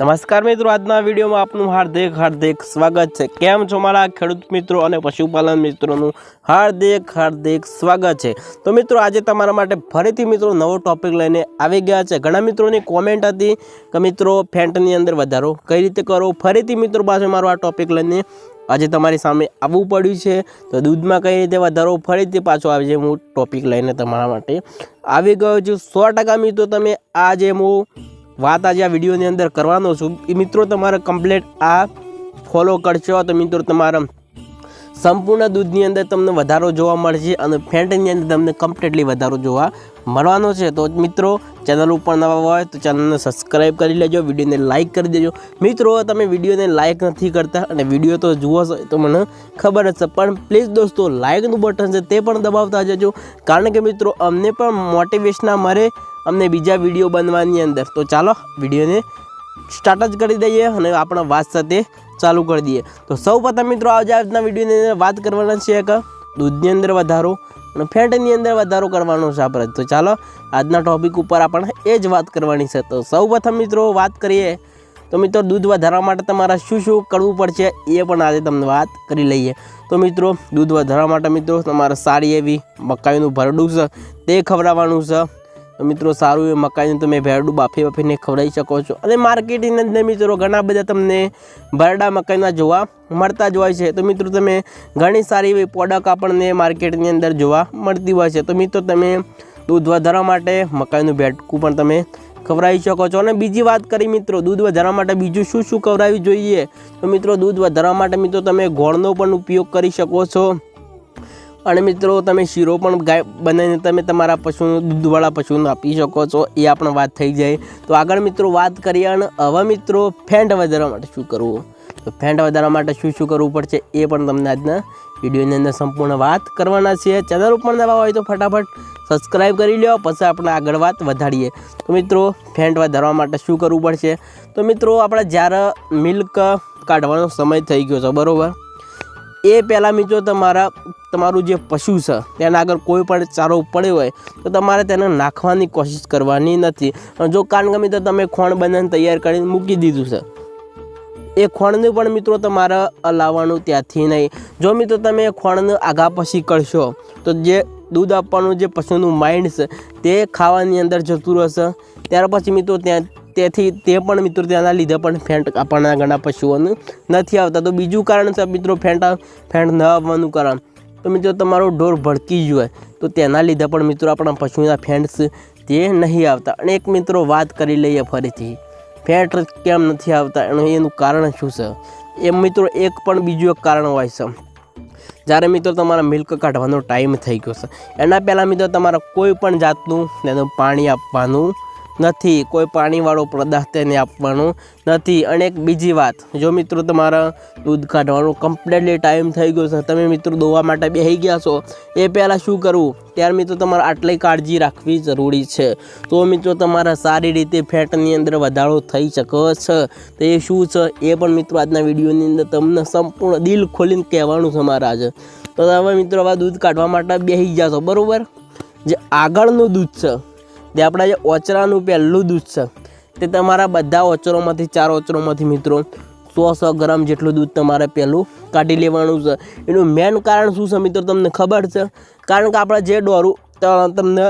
નમસ્કાર મિત્રો, આજના વિડીયોમાં આપનું હાર્દિક હાર્દિક સ્વાગત છે. કેમ છો મારા ખેડૂત મિત્રો અને પશુપાલન મિત્રોનું હાર્દિક હાર્દિક સ્વાગત છે? તો મિત્રો, આજે તમારા માટે ફરીથી મિત્રો નવો ટોપિક લઈને આવી ગયા છે. ઘણા મિત્રોની કોમેન્ટ હતી કે, મિત્રો, ફેન્ટની અંદર વધારો કઈ રીતે કરો? ફરીથી મિત્રો પાસે મારો આ ટોપિક લઈને આજે તમારી સામે આવવું પડ્યું છે. તો દૂધમાં કઈ રીતે વધારો? ફરીથી પાછો આવી છે હું ટોપિક લઈને તમારા માટે આવી ગયો છું. સો ટકા મિત્રો, તમે આજે હું વાત આજે આ વિડીયોની અંદર કરવાનો છું. એ મિત્રો તમારે કમ્પ્લેટ આ ફોલો કરશો તો મિત્રો તમારા સંપૂર્ણ દૂધની અંદર તમને વધારો જોવા મળશે અને ફેન્ટની અંદર તમને કમ્પ્લીટલી વધારો જોવા મળવાનો છે. તો મિત્રો ચેનલ ઉપર નવા હોય તો ચેનલને સબસ્ક્રાઈબ કરી લેજો, વિડીયોને લાઇક કરી દેજો. મિત્રો, તમે વિડીયોને લાઇક નથી કરતા અને વીડિયો તો જુઓ છો, તો મને ખબર જ છે. પણ પ્લીઝ દોસ્તો લાઇકનું બટન છે તે પણ દબાવતા જજો. કારણ કે મિત્રો, અમને પણ મોટિવેશના મળે અમને બીજા વીડિયો બનવાની અંદર. તો ચાલો, વિડીયોને સ્ટાર્ટ જ કરી દઈએ અને આપણા વાત સાથે ચાલુ કરી દઈએ. તો સૌ પ્રથમ મિત્રો, આજે આજના વિડીયોની અંદર વાત કરવાના છે કે દૂધની અંદર વધારો અને ફેટની અંદર વધારો કરવાનો છે આપણે. તો ચાલો, આજના ટોપિક ઉપર આપણે એ જ વાત કરવાની છે. તો સૌ પ્રથમ મિત્રો, વાત કરીએ. તો મિત્રો, દૂધ વધારવા માટે તમારે શું શું કરવું પડશે એ પણ આજે તમને વાત કરી લઈએ. તો મિત્રો, દૂધ વધારવા માટે મિત્રો, તમારે સારી એવી મકાઈનું ભરડું છે, તે ખવડાવવાનું છે. મિત્રો, સારું એ મકાઈનું તમે ભેરડું બાફી બાફીને ખવડાવી શકો છો. અને માર્કેટની અંદર મિત્રો, ઘણા બધા તમને ભરડા મકાઈના જોવા મળતા જ હોય છે. તો મિત્રો, તમે ઘણી સારી એવી પ્રોડક્ટ આપણને માર્કેટની અંદર જોવા મળતી હોય છે. તો મિત્રો, તમે દૂધ વધારવા માટે મકાઈનું ભેટકું પણ તમે ખવડાવી શકો છો. અને બીજી વાત કરી મિત્રો, દૂધ વધારવા માટે બીજું શું શું ખવડાવવી જોઈએ? તો મિત્રો, દૂધ વધારવા માટે મિત્રો, તમે ગોળનો પણ ઉપયોગ કરી શકો છો. અને મિત્રો, તમે શીરો પણ ગાય, બનાવીને તમે તમારા પશુનું, દૂધવાળા પશુને આપી શકો છો. એ આપણે વાત થઈ જાય. તો આગળ મિત્રો વાત કરીએ અને હવે મિત્રો ફેન્ટ વધારવા માટે શું કરવું? તો ફેન્ટ વધારવા માટે શું શું કરવું પડશે એ પણ તમને આજના વિડીયોની અંદર સંપૂર્ણ વાત કરવાના છે. ચેનલ ઉપર નવા હોય તો ફટાફટ સબસ્ક્રાઈબ કરી લો પછી આપણે આગળ વાત વધારીએ. તો મિત્રો ફેન્ટ વધારવા માટે શું કરવું પડશે? તો મિત્રો, આપણે જ્યારે મિલ્ક કાઢવાનો સમય થઈ ગયો છે, બરાબર? એ પહેલાં મિત્રો તમારા, તમારું જે પશુ છે, તેના આગળ કોઈ પણ ચારો પડ્યો હોય, તો તમારે તેને નાખવાની કોશિશ કરવાની નથી. જો કારણ કે મિત્રો તમે ખોણ બનાવીને તૈયાર કરીને મૂકી દીધું છે, એ ખોણને પણ મિત્રો તમારે લાવવાનું ત્યાંથી નહીં. જો મિત્રો તમે ખોણને આગા પછી કરશો, તો જે દૂધ આપવાનું જે પશુનું માઇન્ડ છે, તે ખાવાની અંદર જતું રહેશે. ત્યાર પછી મિત્રો ત્યાં તેથી તે પણ મિત્રો તેના લીધે પણ ફેન્ટ આપણના ઘણા પશુઓને નથી આવતા. તો બીજું કારણ છે મિત્રો ફેન્ટ ફેન્ટ ન આવવાનું કારણ. તો મિત્રો તમારો ઢોર ભડકી જ હોય, તો તેના લીધે પણ મિત્રો આપણા પશુના ફેન્ટ્સ તે નહીં આવતા. અને એક મિત્રો વાત કરી લઈએ ફરીથી. ફેટ કેમ નથી આવતા? એનું એનું કારણ શું છે? એ મિત્રો એક પણ બીજું એક કારણ હોય છે. જ્યારે મિત્રો તમારા મિલ્ક કાઢવાનો ટાઈમ થઈ ગયો છે, એના પહેલાં મિત્રો તમારે કોઈ પણ જાતનું તેનું પાણી આપવાનું નથી. કોઈ પાણીવાળો પદાર્થ તેને આપવાનું નથી. અને એક બીજી વાત, જો મિત્રો તમારા દૂધ કાઢવાનો કમ્પ્લેટલી ટાઈમ થઈ ગયો છે, તમે મિત્રો દોવા માટે બેસી ગયા છો, એ પહેલાં શું કરવું? ત્યારે મિત્રો તમારે આટલી કાળજી રાખવી જરૂરી છે. તો મિત્રો તમારા સારી રીતે ફેટની અંદર વધારો થઈ શકે છે. તો એ શું છે? એ પણ મિત્રો આજના વિડીયોની અંદર તમને સંપૂર્ણ દિલ ખોલીને કહેવાનું છે મારા આજે તો તમે મિત્રો હવે દૂધ કાઢવા માટે બેસી ગયા છો, બરાબર? જે આગળનું દૂધ છે જે આપણા જે ઓચરાનું પહેલું દૂધ છે, તે તમારા બધા ઓચરોમાંથી, ચાર ઓચરોમાંથી મિત્રો, સો સો ગ્રામ જેટલું દૂધ તમારે પહેલું કાઢી લેવાનું છે. એનું મેન કારણ શું છે મિત્રો તમને ખબર છે? કારણ કે આપણે જે દોરું તમને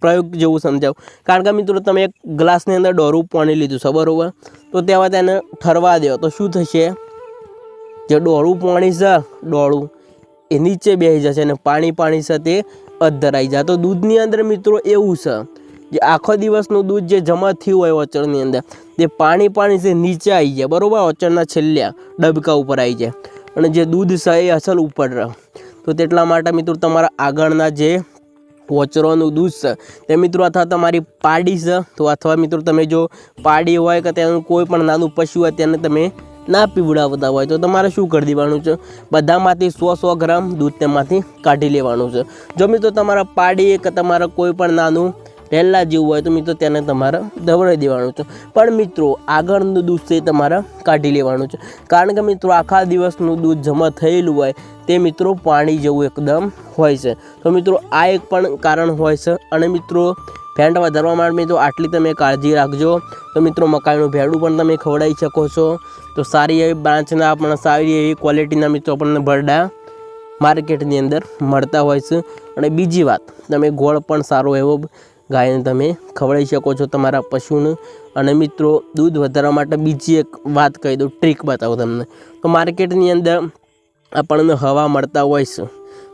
પ્રયોગ જેવું સમજાવું. કારણ કે મિત્રો તમે એક ગ્લાસની અંદર દોરું પાણી લીધું છે, બરાબર? તો તેમાં તેને ઠરવા દો. તો શું થશે? જે ડોળું પાણી છે ડોળું એ નીચે બેસી જશે અને પાણી પાણી છે તે અધ્ધરાઈ જાય. તો દૂધની અંદર મિત્રો એવું છે જે આખો દિવસનું દૂધ જે જમા થયું હોય ઓચળની અંદર, તે પાણી પાણી જે નીચે આવી જાય, બરાબર? ઓચળના છેલ્લા ડબકા ઉપર આવી જાય. અને જે દૂધ છે, એ અસલ ઉપર રહે. તો તેટલા માટે મિત્રો તમારા આગળના જે વચરોનું દૂધ છે, તે મિત્રો અથવા તમારી પાડી છે, તો અથવા મિત્રો તમે જો પાડી હોય કે તેનું કોઈ પણ નાનું પશુ હોય, તેને તમે ના પીવડાવતા હોય, તો તમારે શું કરી દેવાનું છે? બધામાંથી સો સો ગ્રામ દૂધ તેમાંથી કાઢી લેવાનું છે. જો મિત્રો તમારા પાડી કે તમારા કોઈ પણ નાનું રહેલા જેવું હોય તો મિત્રો તેને તમારે દવડાવી દેવાનું છે. પણ મિત્રો, આગળનું દૂધ છે તમારે કાઢી લેવાનું છે. કારણ કે મિત્રો, આખા દિવસનું દૂધ જમા થયેલું હોય, તે મિત્રો પાણી જેવું એકદમ હોય છે. તો મિત્રો, આ એક પણ કારણ હોય છે. અને મિત્રો ફેન્ટ વધારવા માટે મિત્રો, આટલી તમે કાળજી રાખજો. તો મિત્રો, મકાઈનું ભેડું પણ તમે ખવડાવી શકો છો. તો સારી એવી બ્રાન્ચના પણ સારી એવી ક્વોલિટીના મિત્રો આપણને ભરડા માર્કેટની અંદર મળતા હોય છે. અને બીજી વાત, તમે ગોળ પણ સારો એવો ગાયને તમે ખવડાવી શકો છો તમારા પશુને. અને મિત્રો, દૂધ વધારવા માટે બીજી એક વાત કહી દઉં ટ્રીક બતાવું તમને. તો માર્કેટની અંદર આપણને હવા મળતા હોય છે.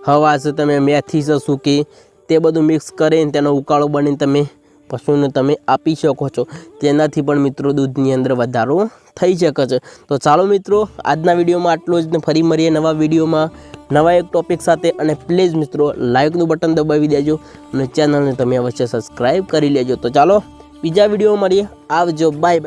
હવા છે, તમે મેથી છે સૂકી તે બધું મિક્સ કરીને તેનો ઉકાળો બનીને તમે પશુને તમે આપી શકો છો. તેનાથી પણ મિત્રો દૂધની અંદર વધારો થઈ શકે છે. તો ચાલો મિત્રો, આજના વિડીયોમાં આટલું જ ને ફરી મળીએ નવા વિડીયોમાં. નવા એક ટોપિક સાથે અને પ્લીઝ મિત્રો લાઇકનું બટન દબાવી દેજો અને ચેનલને તમે અવશ્ય સબસ્ક્રાઈબ કરી લેજો. તો ચાલો, બીજા વીડિયો મળીએ. આવજો બાય